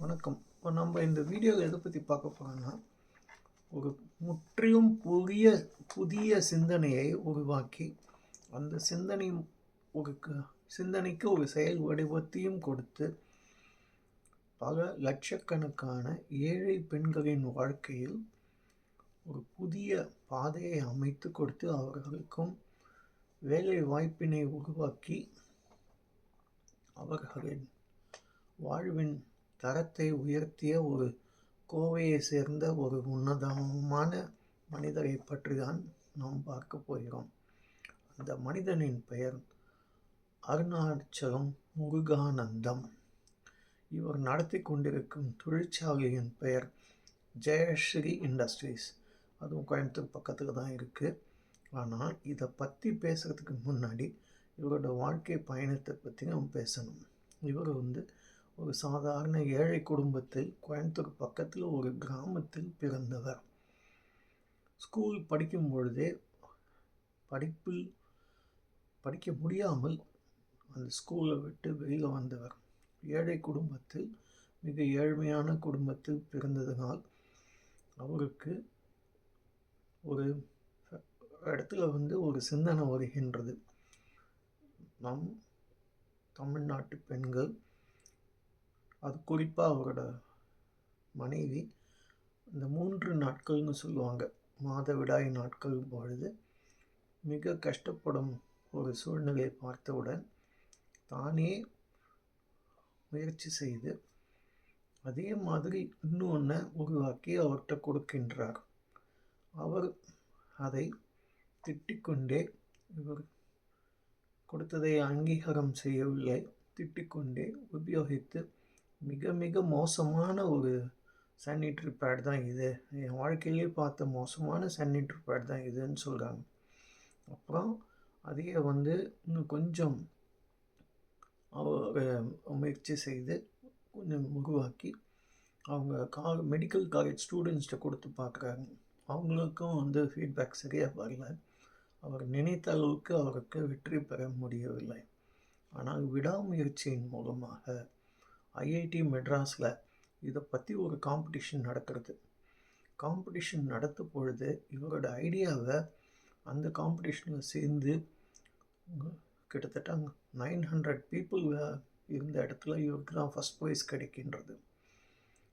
வணக்கம். இப்போ நம்ம இந்த வீடியோவில் எதை பற்றி பார்க்க போகிறோம்னா ஒரு முற்றிலும் புதிய புதிய சிந்தனையை உருவாக்கி அந்த சிந்தனை ஒரு க- சிந்தனைக்கு ஒரு செயல் வடிவத்தையும் கொடுத்து பல லட்சக்கணக்கான ஏழை பெண்களின் வாழ்க்கையில் ஒரு புதிய பாதையை அமைத்து கொடுத்து அவர்களுக்கும் வேலை வாய்ப்பினை உருவாக்கி அவர்களின் வாழ்வின் தரத்தை உயர்த்திய ஒரு கோவையை சேர்ந்த ஒரு உன்னதமான மனிதரை பற்றி தான் நாம் பார்க்க போகிறோம். அந்த மனிதனின் பெயர் அருணாச்சலம் முருகானந்தம். இவர் நடத்தி கொண்டிருக்கும் தொழிற்சாலையின் பெயர் ஜெயஸ்ரீ இண்டஸ்ட்ரீஸ். அதுவும் கோயம்புத்தூர் பக்கத்தில் தான் இருக்குது ஆனால் இதை பற்றி பேசுகிறதுக்கு முன்னாடி இவரோட வாழ்க்கை பயணத்தை பற்றி நம்ம பேசணும். இவர் வந்து ஒரு சாதாரண ஏழை குடும்பத்தில் கோயம்புத்தூர் பக்கத்தில் ஒரு கிராமத்தில் பிறந்தவர். ஸ்கூல் படிக்கும் பொழுதே படிப்பில் படிக்க முடியாமல் அந்த ஸ்கூலை விட்டு வெளியில் வந்தவர். ஏழை குடும்பத்தில் மிக ஏழ்மையான குடும்பத்தில் பிறந்ததனால் அவருக்கு ஒரு இடத்துல வந்து ஒரு சிந்தனை வருகின்றது. நம் தமிழ்நாட்டு பெண்கள் அது குறிப்பாக அவரோட மனைவி இந்த மூன்று நாட்கள்னு சொல்லுவாங்க. மாதவிடாய் நாட்கள் பொழுது மிக கஷ்டப்படும் ஒரு சூழ்நிலையை பார்த்தவுடன் தானே முயற்சி செய்து அதே மாதிரி இன்னொன்று உருவாக்கி அவர்கிட்ட கொடுக்கின்றார். அவர் அதை திட்டிக்கொண்டே இவர் கொடுத்ததை அங்கீகாரம் செய்யவில்லை. திட்டிக்கொண்டே உபயோகித்து மிக மிக மோசமான ஒரு சானிட்ரி பேட் தான் இது. என் வாழ்க்கையிலே பார்த்த மோசமான சானிட்ரி பேட் தான் இதுன்னு சொல்கிறாங்க அப்புறம் அதையே வந்து இன்னும் கொஞ்சம் அவர் முயற்சி செய்து கொஞ்சம் உருவாக்கி அவங்க கா மெடிக்கல் காலேஜ் ஸ்டூடெண்ட்ஸ்கிட்ட கொடுத்து பார்க்குறாங்க. அவங்களுக்கும் வந்து ஃபீட்பேக் சரியாக வரல. அவர் நினைத்த அளவுக்கு அவருக்கு வெற்றி பெற முடியவில்லை. ஆனால் விடாமுயற்சியின் மூலமாக ஐஐடி மெட்ராஸில் இதை பற்றி ஒரு காம்படிஷன் நடக்கிறது. காம்படிஷன் நடத்த பொழுது இவரோட ஐடியாவை அந்த காம்படிஷனில் சேர்ந்து கிட்டத்தட்ட நைன் ஹண்ட்ரட் பீப்புள் இருந்த இடத்துல இவருக்கு தான் ஃபஸ்ட் ப்ரைஸ் கிடைக்கின்றது.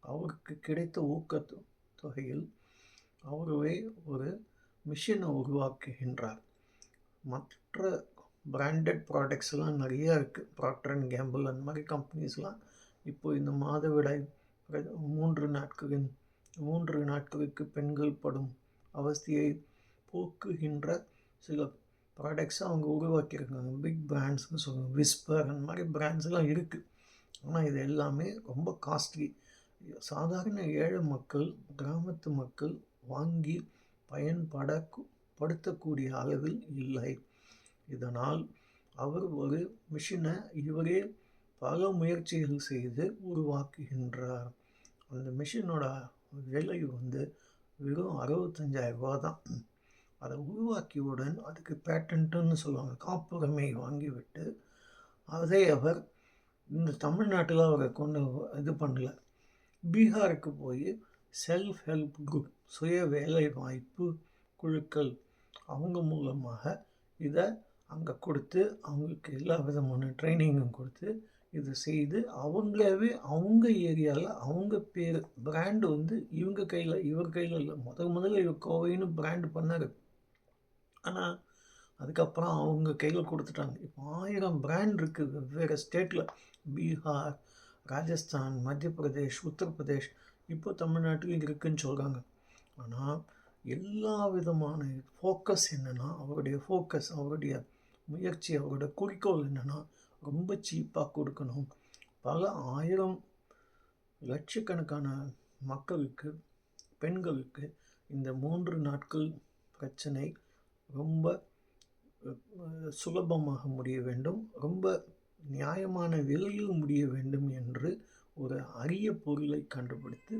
அவருக்கு கிடைத்த ஊக்க தொகையில் அவரே ஒரு மிஷினை உருவாக்குகின்றார். மற்ற பிராண்டட் ப்ராடக்ட்ஸ்லாம் நிறையா இருக்குது ப்ராக்டர் அண்ட் கேம்பிள் அந்த மாதிரி கம்பெனிஸ்லாம் இப்போ இந்த மாதவிடாய் பிர- மூன்று நாட்களின் மூன்று நாட்களுக்கு பெண்கள் படும் அவஸ்தையை போக்குகின்ற சில ப்ராடக்ட்ஸை அவங்க உருவாக்கியிருக்காங்க. பிக் பிராண்ட்ஸ்னு சொல்லுவாங்க. விஸ்பர் அந்த மாதிரி பிராண்ட்ஸ்லாம் இருக்குது ஆனால் இது எல்லாமே ரொம்ப காஸ்ட்லி சாதாரண ஏழை மக்கள் கிராமத்து மக்கள் வாங்கி பயன்பட படுத்தக்கூடிய அளவில் இல்லை. இதனால் அவர் ஒரு மிஷினை இவரே பல முயற்சிகள் செய்து உருவாக்குகின்றார். அந்த மிஷினோட விலை வந்து வெறும் அறுபத்தஞ்சாயிரம் ரூபா தான். அதை உருவாக்கியவுடன் அதுக்கு பேட்டன்ட்டுன்னு சொல்லுவாங்க. காப்புரிமை வாங்கிவிட்டு அதை அவர் இந்த தமிழ்நாட்டில் அவரை கொண்டு இது பண்ணல. பீகாருக்கு போய் செல்ஃப் ஹெல்ப் குரூப் சுய வேலை வாய்ப்பு குழுக்கள் அவங்க மூலமாக இதை அங்கே கொடுத்து அவங்களுக்கு எல்லா விதமான ட்ரைனிங்கும் கொடுத்து இது செய்து அவங்களாவே அவங்க ஏரியாவில் அவங்க பேர் பிராண்டு வந்து இவங்க கையில் இவர் கையில் இல்லை. முதல் முதல்ல இவர் கோவைன்னு பிராண்டு பண்ணார். ஆனால் அதுக்கப்புறம் அவங்க கையில் கொடுத்துட்டாங்க. இப்போ ஆயிரம் பிராண்ட் இருக்குது வெவ்வேறு ஸ்டேட்டில் பீகார் ராஜஸ்தான் மத்திய பிரதேஷ் உத்தரப்பிரதேஷ் இப்போ தமிழ்நாட்டிலும் இருக்குதுன்னு சொல்கிறாங்க ஆனால் எல்லா விதமான ஃபோக்கஸ் என்னென்னா அவருடைய ஃபோக்கஸ் அவருடைய முயற்சி அவருடைய குறிக்கோள் என்னென்னா ரொம்ப சீப்பாக கொடுக்கணும். பல ஆயிரம் லட்சக்கணக்கான மக்களுக்கு பெண்களுக்கு இந்த மூன்று நாட்கள் பிரச்சனை ரொம்ப சுலபமாக முடிய வேண்டும். ரொம்ப நியாயமான விலையில் முடிய வேண்டும் என்று ஒரு அரிய பொருளை கண்டுபிடித்து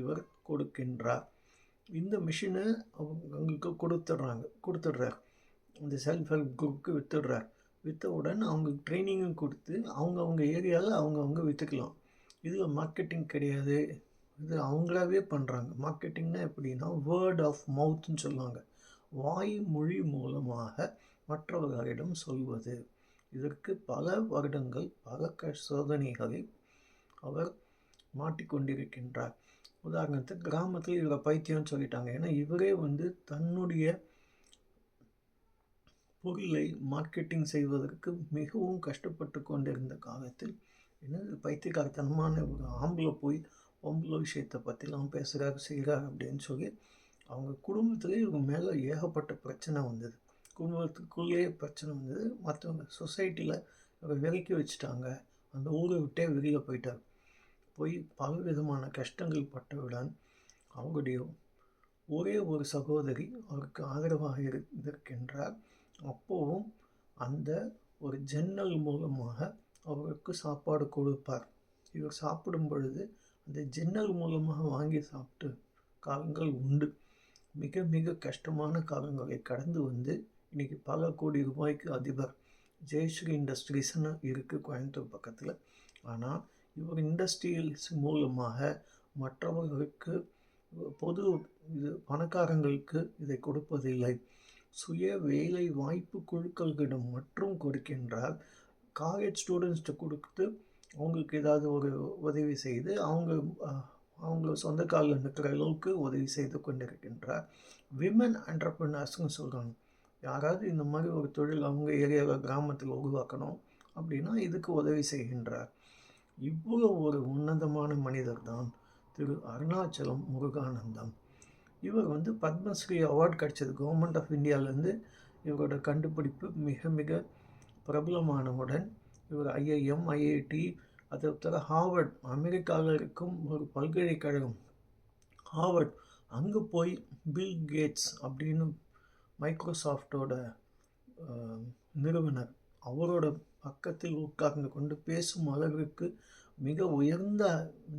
இவர் கொடுக்கின்றார். இந்த மிஷினை அவங்க அவங்களுக்கு கொடுத்துட்றாங்க கொடுத்துட்றார். இந்த செல்ஃப் ஹெல்ப் குரூப்புக்கு வித்துடுறார். விற்றவுடன் அவங்களுக்கு ட்ரைனிங்கும் கொடுத்து அவங்கவுங்க ஏரியாவில் அவங்க அவங்க விற்றுக்கலாம் இதில் மார்க்கெட்டிங் கிடையாது. இது அவங்களாவே பண்ணுறாங்க மார்க்கெட்டிங்னா எப்படின்னா வேர்ட் ஆஃப் மவுத்துன்னு சொல்லுவாங்க. வாய் மொழி மூலமாக மற்றவர்களிடம் சொல்வது. இதற்கு பல வருடங்கள் பல க சோதனைகளை அவர் மாட்டிக்கொண்டிருக்கின்றார். உதாரணத்துக்கு கிராமத்தில் இவரை பைத்தியம்னு சொல்லிட்டாங்க. ஏன்னா இவரே வந்து தன்னுடைய பொருளை மார்க்கெட்டிங் செய்வதற்கு மிகவும் கஷ்டப்பட்டு கொண்டிருந்த காலத்தில் என்னது பைத்தியக்காரத்தனமான ஒரு ஆம்பளை போய் பொம்பளை விஷயத்தை பற்றிலாம் பேசுகிறார் செய்கிறார் அப்படின்னு சொல்லி அவங்க குடும்பத்துலேயே இவங்க மேலே ஏகப்பட்ட பிரச்சனை வந்தது. குடும்பத்துக்குள்ளேயே பிரச்சனை வந்தது. மற்றவங்க சொசைட்டியில் இவரை விலக்கி வச்சுட்டாங்க. அந்த ஊரை விட்டே வெளியில் போயிட்டார். போய் பல விதமான கஷ்டங்கள் பட்டவுடன் அவங்களுடைய ஒரே ஒரு சகோதரி அவருக்கு ஆதரவாக இருந்திருக்கின்றார். அப்போவும் அந்த ஒரு ஜன்னல் மூலமாக அவருக்கு சாப்பாடு கொடுப்பார். இவர் சாப்பிடும் பொழுது அந்த ஜன்னல் மூலமாக வாங்கி சாப்பிட்டு காலங்கள் உண்டு. மிக மிக கஷ்டமான காலங்களை கடந்து வந்து இன்றைக்கி பல கோடி ரூபாய்க்கு அதிபர் ஜெயஸ்ரீ இண்டஸ்ட்ரீஸ்னு இருக்குது கோயம்புத்தூர் பக்கத்தில். ஆனால் இவர் இண்டஸ்ட்ரியல்ஸ் மூலமாக மற்றவர்களுக்கு பொது இது பணக்காரங்களுக்கு இதை கொடுப்பதில்லை. சுய வேலை வாய்ப்பு குழுக்களிடம் மற்றும் கொடுக்கின்றால் காலேஜ் ஸ்டூடெண்ட்ஸ்கிட்ட கொடுத்து அவங்களுக்கு ஏதாவது ஒரு உதவி செய்து அவங்க அவங்க சொந்த காலில் நிற்கிற அளவுக்கு உதவி செய்து கொண்டிருக்கின்றார். விமன் அண்டர்பிரினர்ஸ்னு சொல்கிறாங்க யாராவது இந்த மாதிரி ஒரு தொழில் அவங்க ஏரியாவில் கிராமத்தில் உருவாக்கணும் அப்படின்னா இதுக்கு உதவி செய்கின்றார். இவ்வளோ ஒரு உன்னதமான மனிதர் தான் திரு அருணாச்சலம் முருகானந்தம். இவர் வந்து பத்மஸ்ரீ அவார்ட் கிடச்சது கவர்மெண்ட் ஆஃப் இந்தியாவிலேருந்து. இவரோட கண்டுபிடிப்பு மிக மிக பிரபலமானவுடன் இவர் ஐஐஎம் ஐஐடி அதை தவிர ஹார்வர்ட் அமெரிக்காவில் இருக்கும் ஒரு பல்கலைக்கழகம். ஹார்வர்ட் அங்கே போய் பில் கேட்ஸ் அப்படின்னு மைக்ரோசாஃப்டோட நிறுவனர் அவரோட பக்கத்தில் உட்கார்ந்து கொண்டு பேசும் அளவிற்கு மிக உயர்ந்த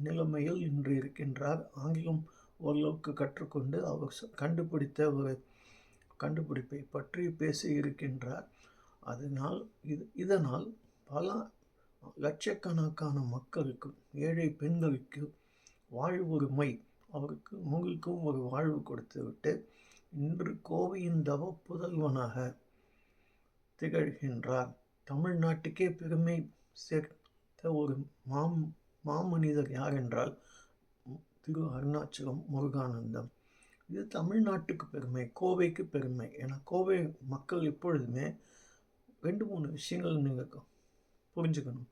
நிலைமையில் இன்று இருக்கின்றார். ஆங்கிலம் ஓரளவுக்கு கற்றுக்கொண்டு அவர் கண்டுபிடித்த ஒரு கண்டுபிடிப்பை பற்றி பேசி இருக்கின்றார் அதனால் இது இதனால் பல லட்சக்கணக்கான மக்களுக்கும் ஏழை பெண்களுக்கு வாழ்வுரிமை அவருக்கு உங்களுக்கும் ஒரு வாழ்வு கொடுத்துவிட்டு இன்று கோவையின் தவ புதல்வனாக திகழ்கின்றார். தமிழ்நாட்டுக்கே பெருமை சேர்த்த ஒரு மாம் மாமனிதர் யார் என்றால் திரு அருணாச்சலம் முருகானந்தம். இது தமிழ்நாட்டுக்கு பெருமை கோவைக்கு பெருமை. ஏன்னா கோவை மக்கள் எப்பொழுதுமே ரெண்டு மூணு விஷயங்கள் நீங்கள் புரிஞ்சுக்கணும்.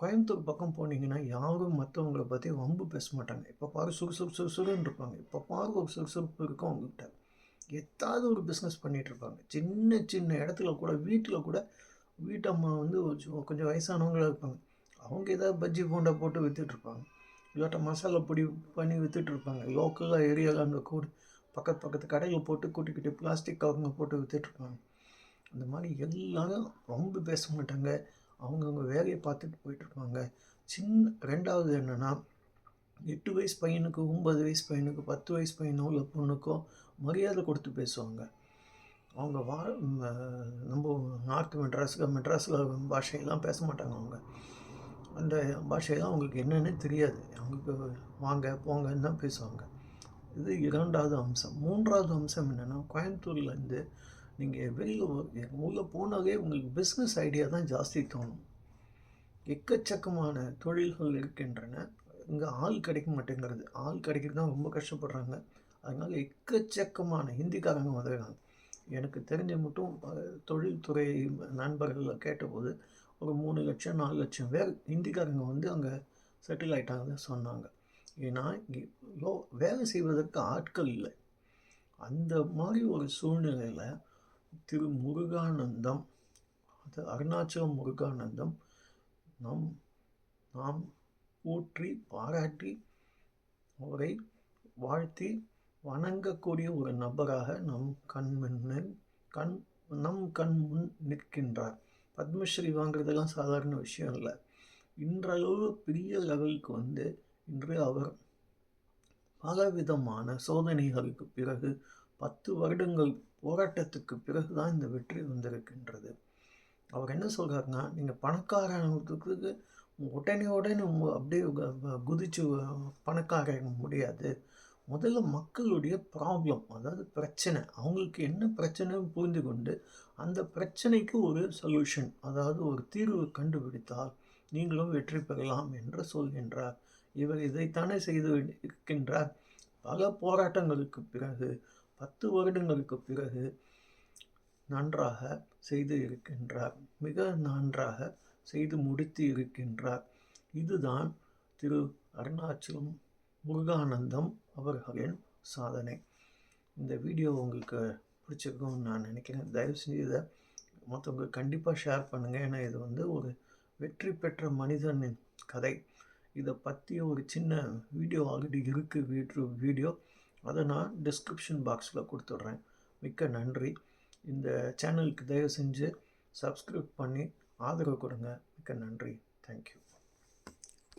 கோயம்புத்தூர் பக்கம் போனீங்கன்னா யாரும் மற்றவங்களை பற்றி வம்பு பேச மாட்டாங்க. இப்போ பாரு சுறுசுறு சுறுசுறுன்னு இருப்பாங்க. இப்போ பாரு ஒரு சுறுசுறுப்பு இருக்கும் அவங்ககிட்ட. எதாவது ஒரு பிஸ்னஸ் பண்ணிகிட்ருப்பாங்க சின்ன சின்ன இடத்துல கூட வீட்டில் கூட வீட்டம்மா வந்து கொஞ்சம் வயசானவங்களாக இருப்பாங்க. அவங்க ஏதாவது பஜ்ஜி போண்டா போட்டு விற்றுட்ருப்பாங்க இல்லாட்ட மசாலா பொடி பண்ணி விற்றுட்ருப்பாங்க லோக்கலாக ஏரியாவில் அந்த கூடு பக்கத்து பக்கத்து கடையில் போட்டு குட்டி குட்டி பிளாஸ்டிக் கவருங்க போட்டு விற்றுட்ருப்பாங்க அந்த மாதிரி எல்லாரும் ரொம்ப பேச மாட்டாங்க. அவங்கவுங்க வேலையை பார்த்துட்டு போயிட்டுருப்பாங்க. சின்ன ரெண்டாவது என்னென்னா எட்டு வயசு பையனுக்கு ஒம்பது வயசு பையனுக்கு பத்து வயசு பையனோ இல்லை பொண்ணுக்கோ மரியாதை கொடுத்து பேசுவாங்க. அவங்க வா நம்ம நார்த் மெட்ராஸில் மெட்ராஸில் பாஷையெல்லாம் பேச மாட்டாங்க அவங்க. அந்த பாஷையெல்லாம் அவங்களுக்கு என்னென்னு தெரியாது. அவங்களுக்கு வாங்க போங்கன்னு தான் பேசுவாங்க. இது இரண்டாவது அம்சம். மூன்றாவது அம்சம் என்னென்னா கோயம்புத்தூர்லேருந்து நீங்கள் வெளியில் உள்ளே போனாலே உங்களுக்கு பிஸ்னஸ் ஐடியா தான் ஜாஸ்தி தோணும். எக்கச்சக்கமான தொழில்கள் இருக்கின்றன. இங்கே ஆள் கிடைக்க மாட்டேங்கிறது. ஆள் கிடைக்கிறது தான் ரொம்ப கஷ்டப்படுறாங்க. அதனால் எக்கச்சக்கமான ஹிந்திக்காரங்க வந்துடுறாங்க எனக்கு தெரிஞ்ச மட்டும் தொழில்துறை நண்பர்களில் கேட்டபோது ஒரு மூணு லட்சம் நாலு லட்சம் பேர் ஹிந்திக்காரங்க வந்து அங்கே செட்டில் ஆகிட்டாங்கன்னு சொன்னாங்க. ஏன்னா இங்கே வேலை செய்வதற்கு ஆட்கள் இல்லை. அந்த மாதிரி ஒரு சூழ்நிலையில் திரு முருகானந்தம் அது அருணாச்சலம் முருகானந்தம் நம் நாம் ஊற்றி பாராட்டி அவரை வாழ்த்தி வணங்கக்கூடிய ஒரு நபராக நம் கண் முன் கண் நம் கண் முன் நிற்கின்றார். பத்மஸ்ரீ வாங்குறதெல்லாம் சாதாரண விஷயம் இல்லை. இன்றளவு பெரிய லெவலுக்கு வந்து இன்று அவர் பலவிதமான சோதனைகளுக்கு பிறகு பத்து வருடங்கள் போராட்டத்துக்கு பிறகு தான் இந்த வெற்றி வந்திருக்கின்றது. அவர் என்ன சொல்கிறாருன்னா நீங்கள் பணக்காரத்துக்கு உடனே உடனே அப்படியே குதிச்சு பணக்காரங்க முடியாது. முதல்ல மக்களுடைய ப்ராப்ளம் அதாவது பிரச்சனை அவங்களுக்கு என்ன பிரச்சனைன்னு புரிந்து கொண்டு அந்த பிரச்சனைக்கு ஒரு சொல்யூஷன் அதாவது ஒரு தீர்வு கண்டுபிடித்தால் நீங்களும் வெற்றி பெறலாம் என்று சொல்கின்றார். இவர் இதைத்தானே செய்து இருக்கின்றார் பல போராட்டங்களுக்கு பிறகு பத்து வருடங்களுக்கு பிறகு நன்றாக செய்து இருக்கின்றார். மிக நன்றாக செய்து முடித்து இருக்கின்றார். இதுதான் திரு அருணாச்சலம் முருகானந்தம் அவர்களின் சாதனை. இந்த வீடியோ உங்களுக்கு பிடிச்சிருக்கும்னு நான் நினைக்கிறேன். தயவு செஞ்சு இதை மற்றவங்க கண்டிப்பாக ஷேர் பண்ணுங்கள் ஏன்னா இது வந்து ஒரு வெற்றி பெற்ற மனிதனின் கதை. இதை பற்றிய ஒரு சின்ன வீடியோ ஆல்ரெடி இருக்குது வீட்டு வீடியோ. அதை நான் டிஸ்கிரிப்ஷன் பாக்ஸில் கொடுத்துட்றேன். மிக்க நன்றி. இந்த சேனலுக்கு தயவு செஞ்சு சப்ஸ்கிரைப் பண்ணி ஆதரவு கொடுங்க. மிக்க நன்றி. தேங்க்யூ